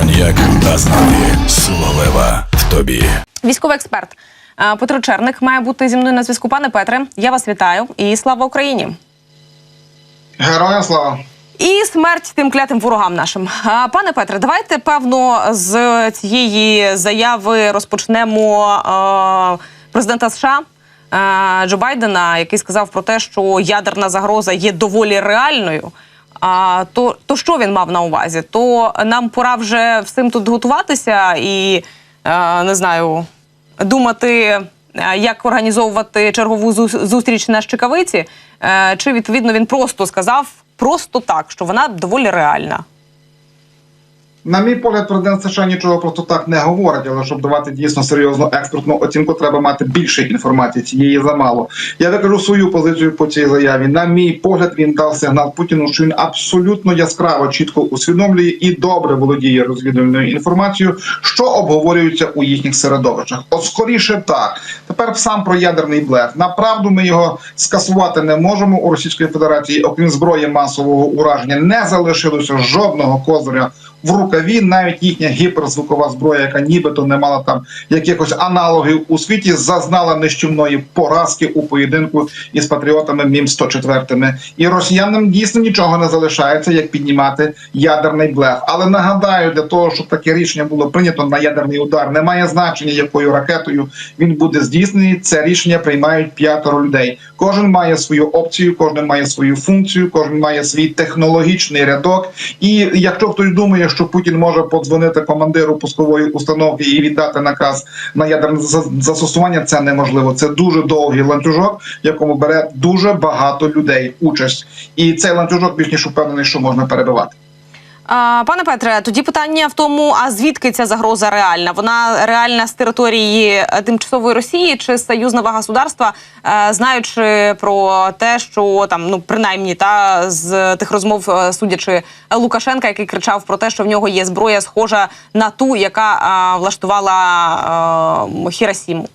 Коньяк Азнави. Сила лева в тобі. Військовий експерт е, Петро Черник має бути зі мною на зв'язку. Пане Петре, я вас вітаю і слава Україні. Героям слава! І смерть тим клятим ворогам нашим. Пане Петре, давайте певно з цієї заяви розпочнемо е, президента США е, Джо Байдена, який сказав про те, що ядерна загроза є доволі реальною. А то, то що він мав на увазі? То нам пора вже всім тут готуватися і е, не знаю, думати, е, як організовувати чергову зу- зустріч на Щекавиці, Е, чи відповідно він просто сказав просто так, що вона доволі реальна. На мій погляд, президент США нічого просто так не говорить, але щоб давати дійсно серйозну експертну оцінку, треба мати більше інформації. Цієї замало. Я викажу свою позицію по цій заяві. На мій погляд, він дав сигнал Путіну, що він абсолютно яскраво, чітко усвідомлює і добре володіє розвідувальною інформацією, що обговорюється у їхніх середовищах. От скоріше так. Тепер сам про ядерний блеф. Направду ми його скасувати не можемо у Російської Федерації, окрім зброї масового ураження, не залишилося жодного козиря в рукаві. Навіть їхня гіперзвукова зброя, яка нібито не мала там якихось аналогів у світі, зазнала нищівної поразки у поєдинку із патріотами Мім 104 І росіянам дійсно нічого не залишається, як піднімати ядерний блеф. Але нагадаю, для того, щоб таке рішення було прийнято на ядерний удар, немає значення, якою ракетою він буде здійснений. Це рішення приймають п'ятеро людей. Кожен має свою опцію, кожен має свою функцію, кожен має свій технологічний рядок. І якщо хтось думає, що Путін може подзвонити командиру пускової установки і віддати наказ на ядерне за- застосування, це неможливо. Це дуже довгий ланцюжок, в якому бере дуже багато людей участь, і цей ланцюжок більш ніж упевнений, що можна перебивати. А, пане Петре, тоді питання в тому: а звідки ця загроза реальна? Вона реальна з території е, тимчасової Росії чи союзного государства, Е, знаючи про те, що там ну принаймні та з тих розмов, е, судячи Лукашенка, який кричав про те, що в нього є зброя, схожа на ту, яка е, влаштувала е, Хіросіму.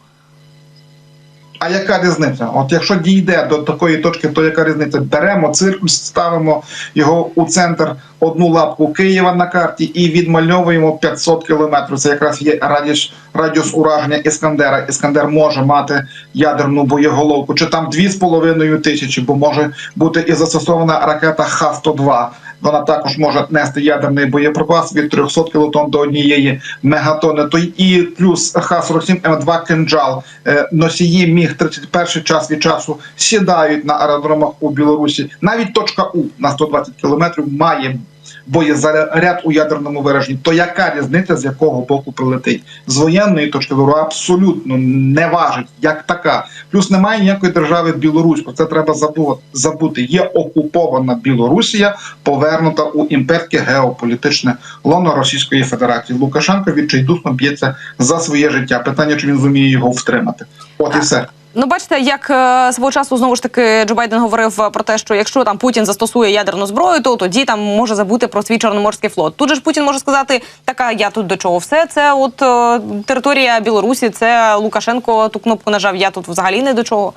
А яка різниця? От якщо дійде до такої точки, то яка різниця? Беремо циркуль, ставимо його у центр одну лапку Києва на карті і відмальовуємо 500 кілометрів. Це якраз є радіус, радіус ураження Іскандера. Іскандер може мати ядерну боєголовку, чи там 2,5 тисячі, бо може бути і застосована ракета Х-102. Вона також може нести ядерний боєприпас від 300 кілотон до однієї мегатони. То і плюс Х-47 М2 «Кинджал». Е, Носії міг 31 час від часу сідають на аеродромах у Білорусі. Навіть точка У на 120 кілометрів має боєзаряд у ядерному вираженні. То яка різниця з якого боку прилетить? З воєнної точки зору абсолютно не важить як така. Плюс немає ніякої держави Білорусь. Про це треба забу- забути. Є окупована Білорусія, повернута у імперське геополітичне лоно Російської Федерації. Лукашенко відчайдушно б'ється за своє життя. Питання, чи він зуміє його втримати. От і все. Ну, бачите, як е, свого часу знову ж таки Джо Байден говорив е, про те, що якщо там Путін застосує ядерну зброю, то тоді там може забути про свій чорноморський флот. Тут же ж Путін може сказати, така я тут до чого. Все це от е, територія Білорусі, це Лукашенко ту кнопку нажав. Я тут взагалі не до чого.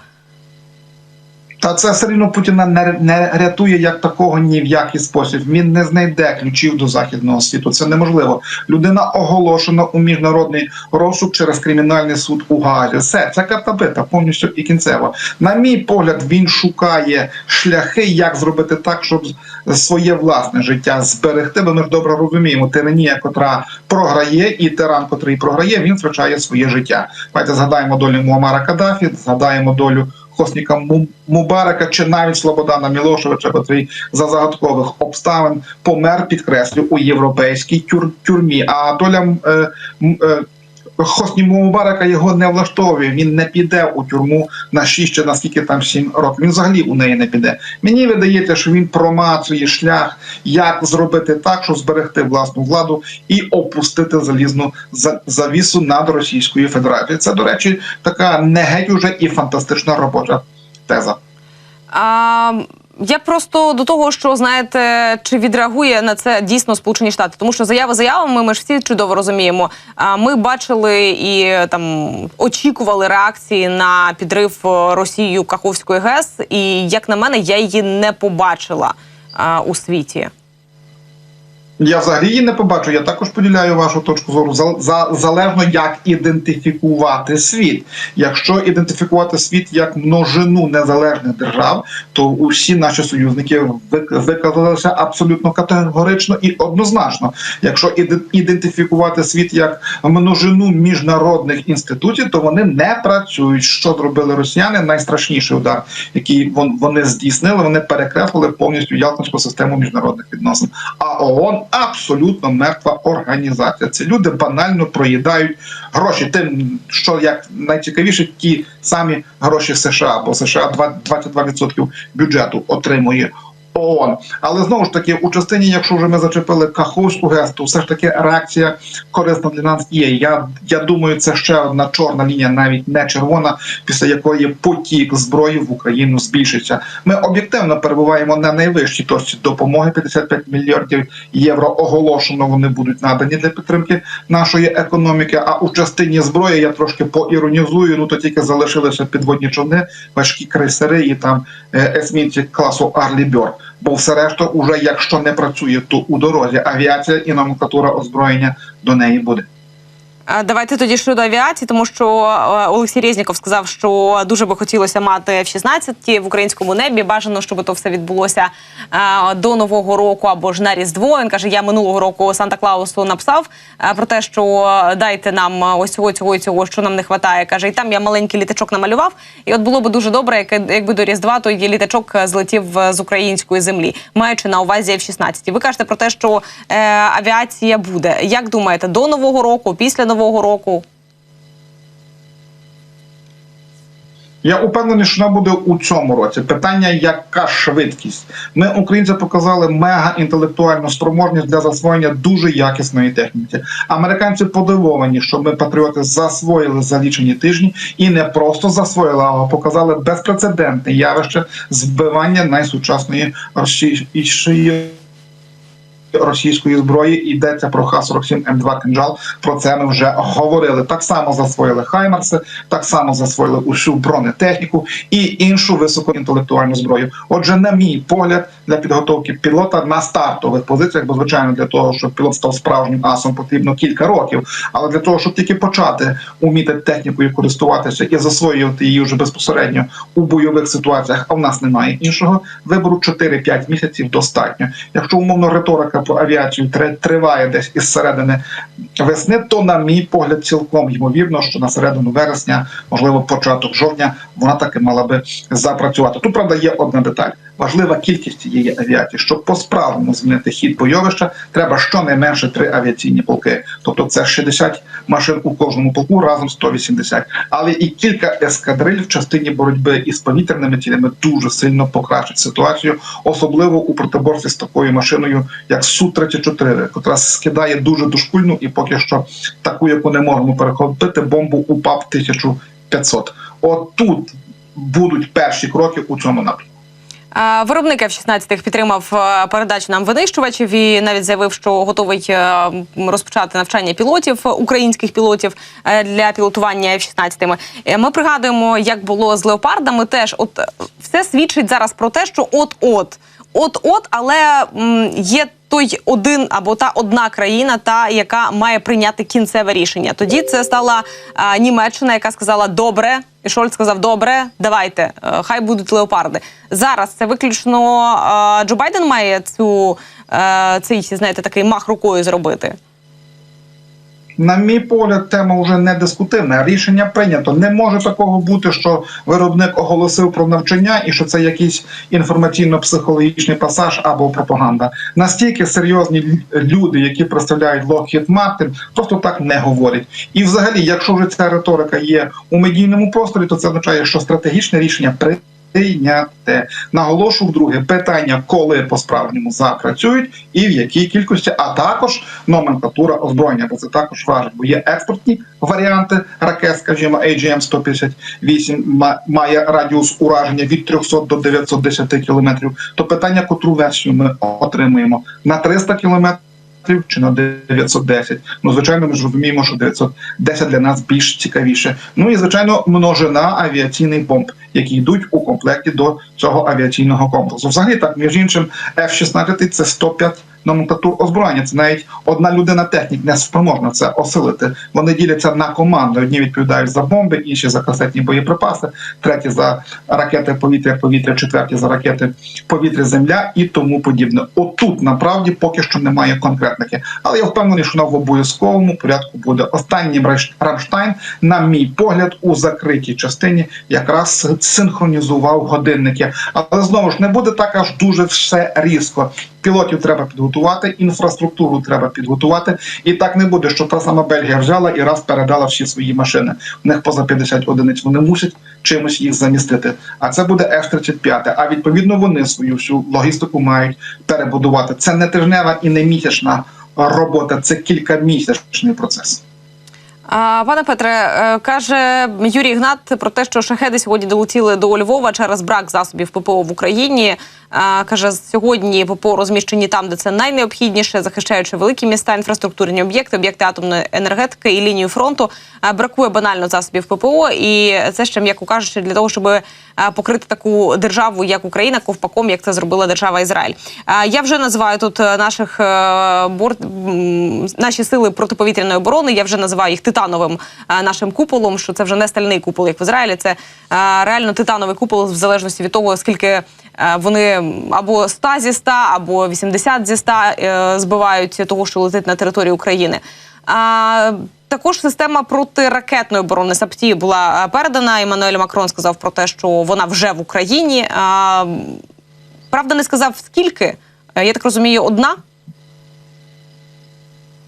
Та це все рівно Путіна не, не рятує як такого ні в який спосіб. Він не знайде ключів до західного світу. Це неможливо. Людина оголошена у міжнародний розшук через кримінальний суд у Гаазі. Все це картабита повністю і кінцево. На мій погляд, він шукає шляхи, як зробити так, щоб своє власне життя зберегти. Бо ми ж добре розуміємо, тиранія, котра програє, і тиран, котрий програє, він втрачає своє життя. Давайте згадаємо долю Муамара Каддафі, згадаємо долю. Хосніка Му- Мубарака чи навіть Слободана Мілошевича, котрий за загадкових обставин помер, підкреслю, у європейській тюр- тюрмі. А доля е, е, Хосні Мубарака його не влаштовує. Він не піде у тюрму на 6 чи на скільки там 7 років. Він взагалі у неї не піде. Мені видається, що він промацує шлях, як зробити так, щоб зберегти власну владу і опустити залізну за- завісу над Російською Федерацією. Це, до речі, така не геть уже і фантастична робоча теза. А, я просто до того, що знаєте, чи відреагує на це дійсно Сполучені Штати, тому що заяви заявами ми ж всі чудово розуміємо. А ми бачили і там очікували реакції на підрив е, Росією Каховської ГЕС, і як на мене, я її не побачила у світі. Я взагалі її не побачу. Я також поділяю вашу точку зору. За, за залежно як ідентифікувати світ. Якщо ідентифікувати світ як множину незалежних держав, то усі наші союзники вик- виказалися абсолютно категорично і однозначно. Якщо іде- ідентифікувати світ як множину міжнародних інституцій, то вони не працюють. Що зробили росіяни? Найстрашніший удар, який вон- вони здійснили, вони перекреслили повністю ялтинську систему міжнародних відносин. А ООН абсолютно мертва організація. Це люди банально проїдають гроші. Тим, що як найцікавіше, ті самі гроші США, бо США два- 22% бюджету отримує. ООН. Але знову ж таки, у частині, якщо вже ми зачепили Каховську ГЕС, то все ж таки реакція корисна для нас є. Я, я думаю, це ще одна чорна лінія, навіть не червона, після якої потік зброї в Україну збільшиться. Ми об'єктивно перебуваємо на найвищій точці допомоги. 55 мільярдів євро оголошено. Вони будуть надані для підтримки нашої економіки. А у частині зброї я трошки поіронізую. Ну то тільки залишилися підводні човни, важкі крейсери і там е, есмінці класу Арлі Бьор. Бо все решта, уже якщо не працює, то у дорозі авіація і номенклатура озброєння до неї буде. Е, Давайте тоді щодо авіації, тому що е, Олексій Резніков сказав, що дуже би хотілося мати F-16 в українському небі. Бажано, щоб то все відбулося е, до нового року або ж на різдво. Він каже: я минулого року Санта Клаусу написав про те, що дайте нам ось цього цього і цього, що нам не вистачає. Каже, і там я маленький літачок намалював. І от було би дуже добре, як- якби до різдва той літачок злетів з української землі, маючи на увазі F-16. Ви кажете про те, що авіація буде. Як думаєте, до нового року, після нового року? Я упевнений, що вона буде у цьому році. Питання, яка швидкість? Ми, українці, показали мега інтелектуальну спроможність для засвоєння дуже якісної техніки. Американці подивовані, що ми патріоти засвоїли за лічені тижні і не просто засвоїли, а показали безпрецедентне явище збивання найсучасної російської. Російської зброї йдеться про Х-47 М2 «Кинжал». Про це ми вже говорили. Так само засвоїли Хаймарси, так само засвоїли усю бронетехніку і іншу високоінтелектуальну зброю. Отже, на мій погляд, для підготовки пілота на стартових позиціях, бо звичайно для того, щоб пілот став справжнім асом, потрібно кілька років. Але для того, щоб тільки почати уміти технікою користуватися і засвоювати її вже безпосередньо у бойових ситуаціях, а в нас немає іншого вибору 4-5 місяців достатньо. Якщо умовно риторика по авіацію триває десь із середини весни, то на мій погляд цілком ймовірно, що на середину вересня, можливо, початок жовтня, вона таки мала би запрацювати. Тут правда є одна деталь. Важлива кількість цієї авіації, щоб по-справжньому змінити хід бойовища, треба щонайменше три авіаційні полки. Тобто це 60 машин у кожному полку, разом 180. Але і кілька ескадриль в частині боротьби із повітряними цілями дуже сильно покращить ситуацію, особливо у протиборстві з такою машиною, як Су-34, яка скидає дуже дошкульну і поки що таку, яку не можемо перехопити, бомбу УПАП 1500. От тут будуть перші кроки у цьому напрямку. Виробник F-16 підтримав е, передачу нам винищувачів і навіть заявив, що готовий е, розпочати навчання пілотів, е, українських пілотів для пілотування F-16. Е, Ми пригадуємо, як було з леопардами. Теж от все свідчить зараз про те, що от-от, от-от, але є. Той один або та одна країна, та яка має прийняти кінцеве рішення. Тоді це стала Німеччина, яка сказала добре, Шольц сказав добре, давайте, е, хай будуть леопарди. Зараз це виключно Джо Байден має цю е, цей знаєте такий мах рукою зробити. На мій погляд, тема вже не дискутивна. Рішення прийнято. Не може такого бути, що виробник оголосив про навчання і що це якийсь інформаційно-психологічний пасаж або пропаганда. Настільки серйозні люди, які представляють Lockheed Martin, просто так не говорять. І, взагалі, якщо вже ця риторика є у медійному просторі, то це означає, що стратегічне рішення при. Прийняте наголошу вдруге питання, коли по справжньому запрацюють і в якій кількості, а також номенклатура озброєння, бо це також важливо. Бо є експортні варіанти ракет, скажімо, AGM 158 має радіус ураження від 300 до 910 кілометрів. То питання, котру версію ми отримуємо на 300 кілометрів. Чи на 910. Ну, звичайно, ми ж розуміємо, що 910 для нас більш цікавіше. Ну і звичайно, множина авіаційних бомб, які йдуть у комплекті до цього авіаційного комплексу. Взагалі, так між іншим, F-16 – це 105 номенклатур озброєння. Це навіть одна людина технік не спроможна це осилити. Вони діляться на команди. Одні відповідають за бомби, інші за касетні боєприпаси, треті за ракети повітря-повітря, четверті за ракети повітря-земля і тому подібне. Отут направді поки що немає конкретники, але я впевнений, що в обов'язковому порядку буде. Останній Рамштайн, на мій погляд, у закритій частині якраз синхронізував годинники. Але знову ж не буде так аж дуже все різко. Пілотів треба підготувати, інфраструктуру треба підготувати, і так не буде, що та сама Бельгія взяла і раз передала всі свої машини. У них поза 50 одиниць. Вони мусять чимось їх замістити. А це буде F-35. А відповідно вони свою всю логістику мають перебудувати. Це не тижнева і не місячна робота, це кількамісячний процес. Пане Петре, е, каже Юрій Гнат про те, що шахеди сьогодні долетіли до Львова через брак засобів ППО в Україні. Каже, сьогодні ППО розміщені там, де це найнеобхідніше, захищаючи великі міста, інфраструктурні об'єкти, об'єкти атомної енергетики і лінію фронту. Бракує банально засобів ППО, і це ще м'яко кажучи, для того, щоб покрити таку державу, як Україна, ковпаком, як це зробила держава Ізраїль. Я вже називаю тут е, наших е, борт наші сили протиповітряної оборони. Я вже називаю їх титановим е, нашим куполом. Що це вже не стальний купол, як в Ізраїлі. Це е, реально титановий купол, в залежності від того, скільки е, вони або 100 зі 100, або 80 зі 100 е, збивають того, що летить на території України. А, також система протиракетної оборони САПТІ була передана. Еммануель Макрон сказав про те, що вона вже в Україні. Правда, не сказав скільки. Я так розумію, одна.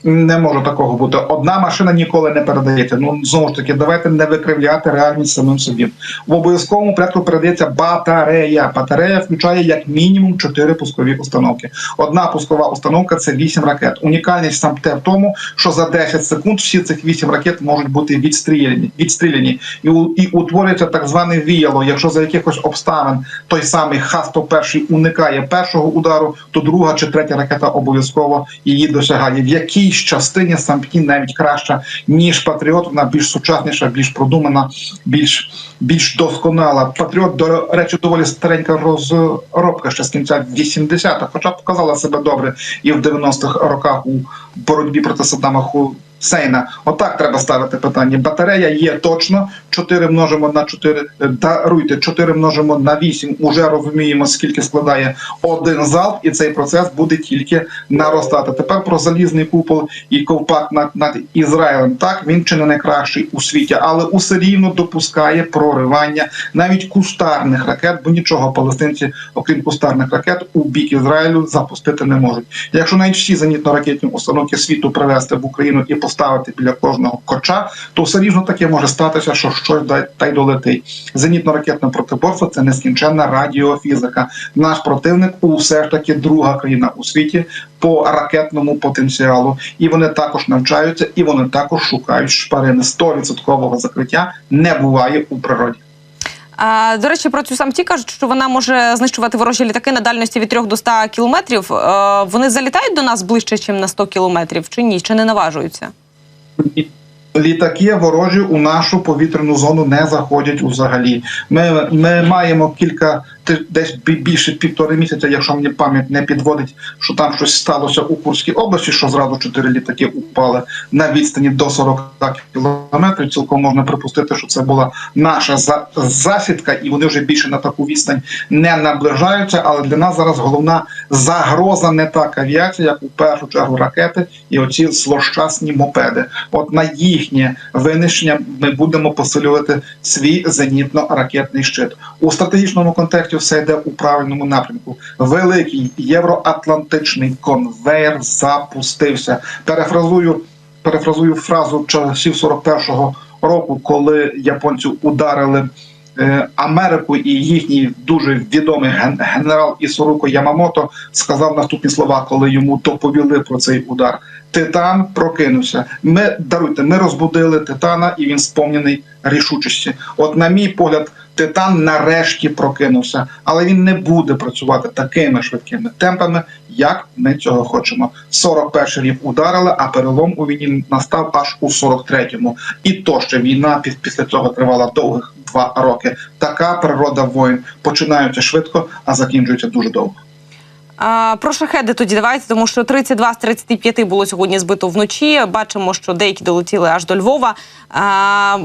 Не може такого бути. Одна машина ніколи не передається. Ну знову ж таки, давайте не викривляти реальність самим собі. В обов'язковому порядку передається батарея. Батарея включає як мінімум 4 пускові установки. Одна пускова установка це 8 ракет. Унікальність сам те в тому, що за 10 секунд всі цих 8 ракет можуть бути відстріляні, відстріляні і, і утворюється так зване віяло. Якщо за якихось обставин той самий Х-101 уникає першого удару, то друга чи третя ракета обов'язково її досягає. В якійсь частині сампі навіть краща ніж Патріот. Вона більш сучасніша, більш продумана, більш більш досконала. Патріот, до речі, доволі старенька розробка ще з кінця 80-х, хоча показала себе добре і в 90-х роках у боротьбі проти Саддама Хусейна. Отак треба ставити питання. Батарея є точно 4 множимо на 4, е, даруйте, 4 множимо на 8, уже розуміємо, скільки складає один залп, і цей процес буде тільки наростати. Тепер про залізний купол і ковпак над, над Ізраїлем. Так, він чи не найкращий у світі, але усе рівно допускає проривання навіть кустарних ракет, бо нічого палестинці, окрім кустарних ракет, у бік Ізраїлю запустити не можуть. Якщо навіть всі зенітно-ракетні установки світу привезти в Україну і поставити біля кожного корча, то все рівно таке може статися, що щось та й долетить. Зенітно-ракетне протиборство це нескінченна радіофізика. Наш противник усе ж таки друга країна у світі по ракетному потенціалу, і вони також навчаються, і вони також шукають шпарини. 100% закриття не буває у природі. А, до речі, про цю самті кажуть, що вона може знищувати ворожі літаки на дальності від 3 до 100 кілометрів. Е, вони залітають до нас ближче, ніж на 100 кілометрів, чи ні? Чи не наважуються? would be Літаки ворожі у нашу повітряну зону не заходять взагалі. Ми, ми маємо кілька десь більше півтори місяця, якщо мені пам'ять не підводить, що там щось сталося у Курській області, що зразу чотири літаки упали на відстані до 40 кілометрів. Цілком можна припустити, що це була наша за- засідка, і вони вже більше на таку відстань не наближаються. Але для нас зараз головна загроза не так авіація, як у першу чергу ракети і оці злощасні мопеди. От на їхнє винищення ми будемо посилювати свій зенітно-ракетний щит у стратегічному контексті. Все йде у правильному напрямку. Великий євроатлантичний конвейер запустився. Перефразую, перефразую фразу часів 41-го року, коли японці ударили. Е, Америку і їхній дуже відомий ген- генерал Ісоруко Ямамото сказав наступні слова, коли йому доповіли про цей удар. Титан прокинувся. Ми даруйте, ми розбудили титана, і він сповнений рішучості. От, на мій погляд, титан нарешті прокинувся, але він не буде працювати такими швидкими темпами, як ми цього хочемо. 41 рік ударили, а перелом у війні настав аж у 43-му. І то ще війна піс- після цього тривала довгих два роки. Така природа воїн починаються швидко, а закінчується дуже довго. А, про шахеди тоді давайте, тому що 32 з 35 було сьогодні збито вночі. Бачимо, що деякі долетіли аж до Львова. А,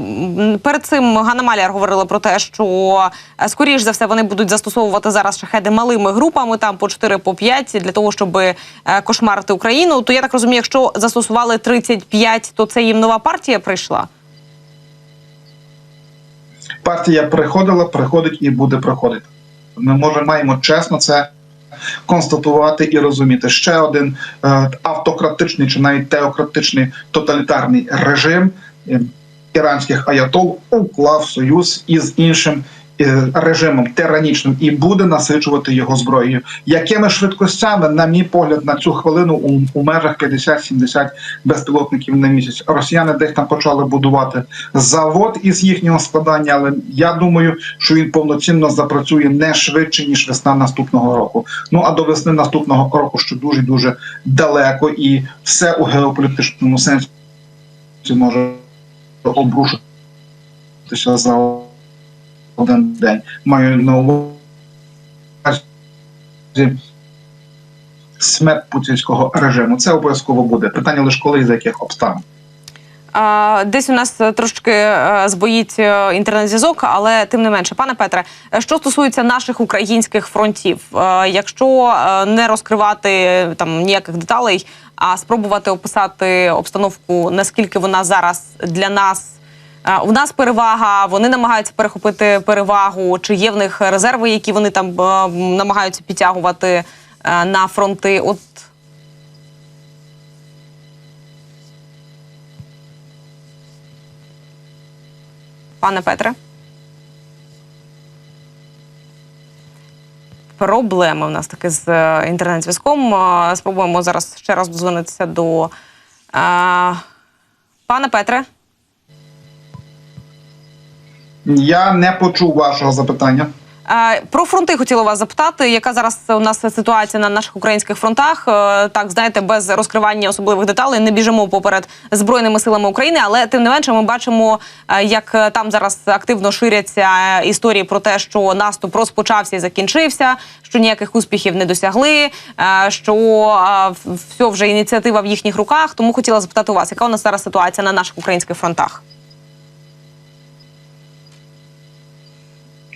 перед цим Ганна Маляр говорила про те, що е, скоріш за все вони будуть застосовувати зараз шахеди малими групами, там по 4 по 5, для того, щоб е, кошмарити Україну. То я так розумію, якщо застосували 35, то це їм нова партія прийшла. Партія приходила, приходить і буде приходити. Ми можемо маємо чесно це констатувати і розуміти. Ще один е, автократичний чи навіть теократичний тоталітарний режим е, іранських аятол уклав союз із іншим. Е, Режимом тиранічним і буде насичувати його зброєю. Якими швидкостями, на мій погляд, на цю хвилину у, у межах 50-70 безпілотників на місяць росіяни десь там почали будувати завод із їхнього складання, але я думаю, що він повноцінно запрацює не швидше ніж весна наступного року. Ну а до весни наступного року ще дуже дуже далеко, і все у геополітичному сенсі може обрушитися за один день. Маю на увазі смерть путінського режиму. Це обов'язково буде. Питання лише коли і за яких обставин. Десь у нас трошки е, збоїть е, інтернет-зв'язок, але тим не менше, пане Петре, е, що стосується наших українських фронтів, якщо не розкривати там ніяких деталей, а спробувати описати обстановку, наскільки вона зараз для нас. У нас перевага, вони намагаються перехопити перевагу. Чи є в них резерви, які вони там е, намагаються підтягувати е, на фронти? От пане Петре. Проблеми в нас таки з е, інтернет-зв'язком. Спробуємо зараз ще раз дозвонитися до е, пане Петре. Я не почув вашого запитання. Про фронти хотіла вас запитати, яка зараз у нас ситуація на наших українських фронтах? Е, Так, знаєте, без розкривання особливих деталей не біжимо поперед збройними силами України, але тим не менше, ми бачимо, е, як е, там зараз активно ширяться історії про те, що наступ розпочався і закінчився, що ніяких успіхів не досягли, що все вже ініціатива в їхніх руках. Тому хотіла запитати у вас, яка у нас зараз ситуація на наших українських фронтах?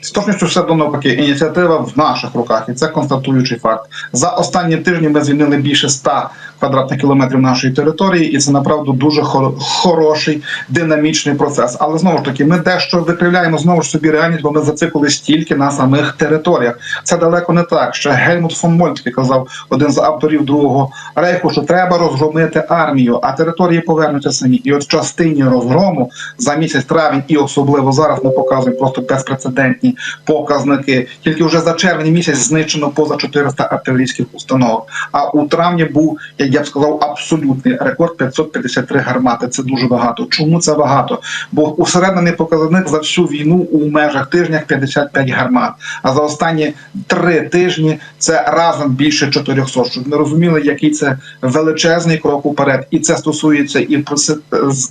З точністю все до навпаки. Ініціатива в наших руках, і це констатуючий факт. За останні тижні ми звільнили більше 100 квадратних кілометрів нашої території, і це направду дуже хор- хороший динамічний процес. Але знову ж таки, ми дещо викривляємо знову ж собі реальність, бо ми зациклились тільки на самих територіях. Це далеко не так. Ще Гельмут фон Мольтке казав один з авторів другого рейху, що треба розгромити армію, а території повернуться самі. І от в частині розгрому за місяць травень, і особливо зараз ми показуємо просто безпрецедентні показники. Тільки вже за червень місяць знищено поза 400 артилерійських установок. А у травні був, як я б сказав, абсолютний рекорд 553 гармати. Це дуже багато. Чому це багато? Бо усереднений показник за всю війну у межах тижнях 55 гармат. А за останні три тижні це разом більше 400. Щоб ми розуміли, який це величезний крок уперед, і це стосується і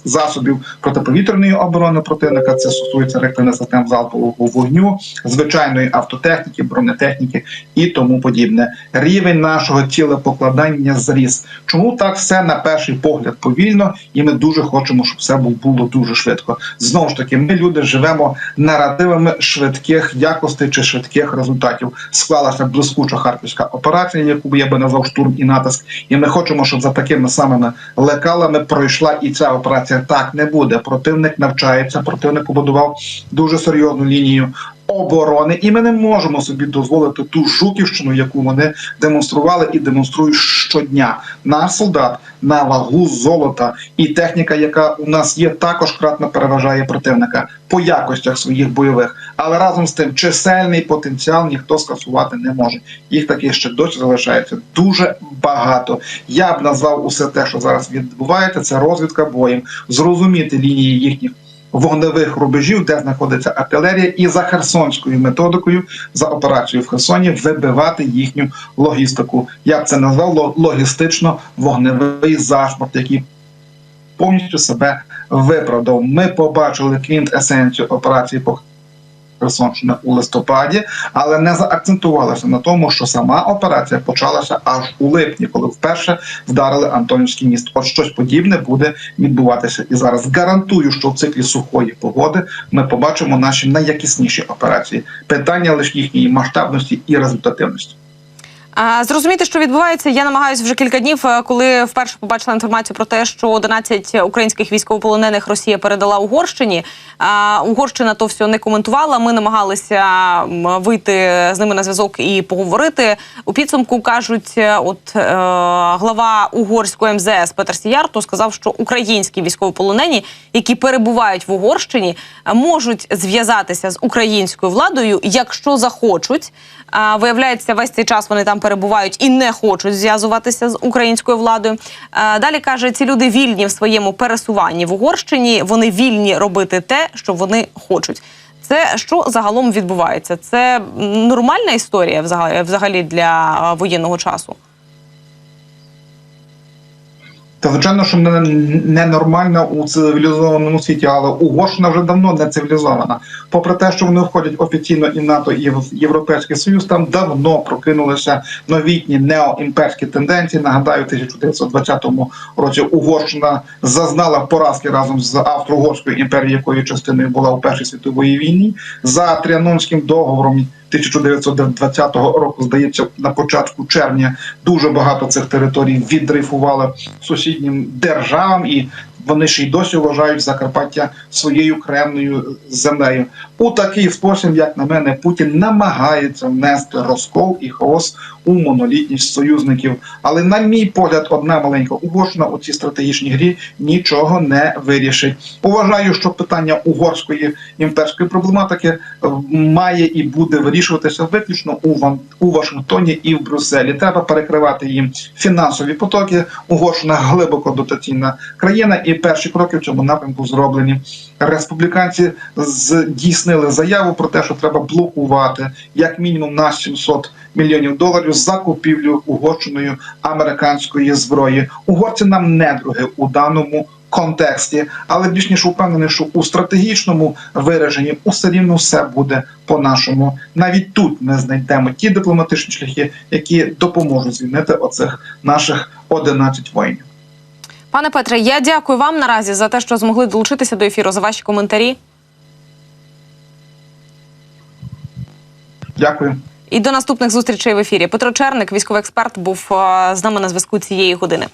засобів протиповітряної оборони противника. Це стосується реактивних систем залпового вогню, звичайної автотехніки, бронетехніки і тому подібне. Рівень нашого тілепокладання зріс. Чому так все на перший погляд повільно, і ми дуже хочемо, щоб все було дуже швидко. Знову ж таки, ми люди живемо наративами швидких якостей чи швидких результатів. Склалася блискуча харківська операція, яку я би назвав штурм і натиск. І ми хочемо, щоб за такими самими лекалами пройшла і ця операція. Так не буде. Противник навчається, противник побудував дуже серйозну лінію. Оборони, і ми не можемо собі дозволити ту жуківщину, яку вони демонстрували і демонструють щодня. Наш солдат на вагу золота і техніка, яка у нас є, також кратно переважає противника по якостях своїх бойових. Але разом з тим чисельний потенціал ніхто скасувати не може. Їх таких ще досі залишається дуже багато. Я б назвав усе те, що зараз відбувається, це розвідка боєм, зрозуміти лінії їхніх вогневих рубежів, де знаходиться артилерія, і за херсонською методикою за операцією в Херсоні вибивати їхню логістику. Я б це назвав логістично-вогневий зашморт, який повністю себе виправдав. Ми побачили квінт есенцію операції по Херсонщини у листопаді, але не заакцентувалася на тому, що сама операція почалася аж у липні, коли вперше вдарили Антонівський міст. От щось подібне буде відбуватися і зараз. Гарантую, що в циклі сухої погоди ми побачимо наші найякісніші операції. Питання лише їхньої масштабності і результативності. Зрозуміти, що відбувається, я намагаюся вже кілька днів, е, коли вперше побачила інформацію про те, що 11 українських військовополонених Росія передала Угорщині. Угорщина то все не коментувала. Ми намагалися вийти з ними на зв'язок і поговорити. У підсумку кажуть, е, от е, глава угорського МЗС Петр Сіярто сказав, що українські військовополонені, які перебувають в Угорщині, можуть зв'язатися з українською владою, якщо захочуть. Виявляється, весь цей час вони там перебувають і не хочуть зв'язуватися з українською владою. Далі каже, ці люди вільні в своєму пересуванні в Угорщині. Вони вільні робити те, що вони хочуть. Це що загалом відбувається? Це нормальна історія взагалі, для воєнного часу. Та звичайно, що не, ненормально у цивілізованому світі, але Угорщина вже давно не цивілізована. Попри те, що вони входять офіційно і НАТО, і в Європейський Союз, там давно прокинулися новітні неоімперські тенденції. Нагадаю, в 1920 році Угорщина зазнала поразки разом з Австро-Угорською імперією, якою частиною була у Першій світовій війні за Тріанонським договором. 1920 року, здається, на початку червня дуже багато цих територій віддрейфували сусіднім державам, і вони ще й досі вважають Закарпаття своєю кремною землею. У такий спосіб, як на мене, Путін намагається внести розкол і хаос у монолітність союзників. Але, на мій погляд, одна маленька Угорщина у цій стратегічній грі нічого не вирішить. Уважаю, що питання угорської імперської проблематики е, має і буде вирішуватися виключно у Вашингтоні і в Брюсселі. Треба перекривати їм фінансові потоки. Угорщина глибоко дотаційна країна, і перші кроки в цьому напрямку зроблені. Республіканці здійснили заяву про те, що треба блокувати як мінімум на 700 мільйонів доларів закупівлю угорщиною американської зброї. Угорці нам не други у даному. Контексті, але більш ніж упевнений, що у стратегічному вираженні усе рівно все буде по-нашому. Навіть тут ми знайдемо ті дипломатичні шляхи, які допоможуть звільнити оцих наших 11 воїнів. Пане Петре, я дякую вам наразі за те, що змогли долучитися до ефіру за ваші коментарі. Дякую. І до наступних зустрічей в ефірі. Петро Черник, військовий експерт, був е, з нами на зв'язку цієї години.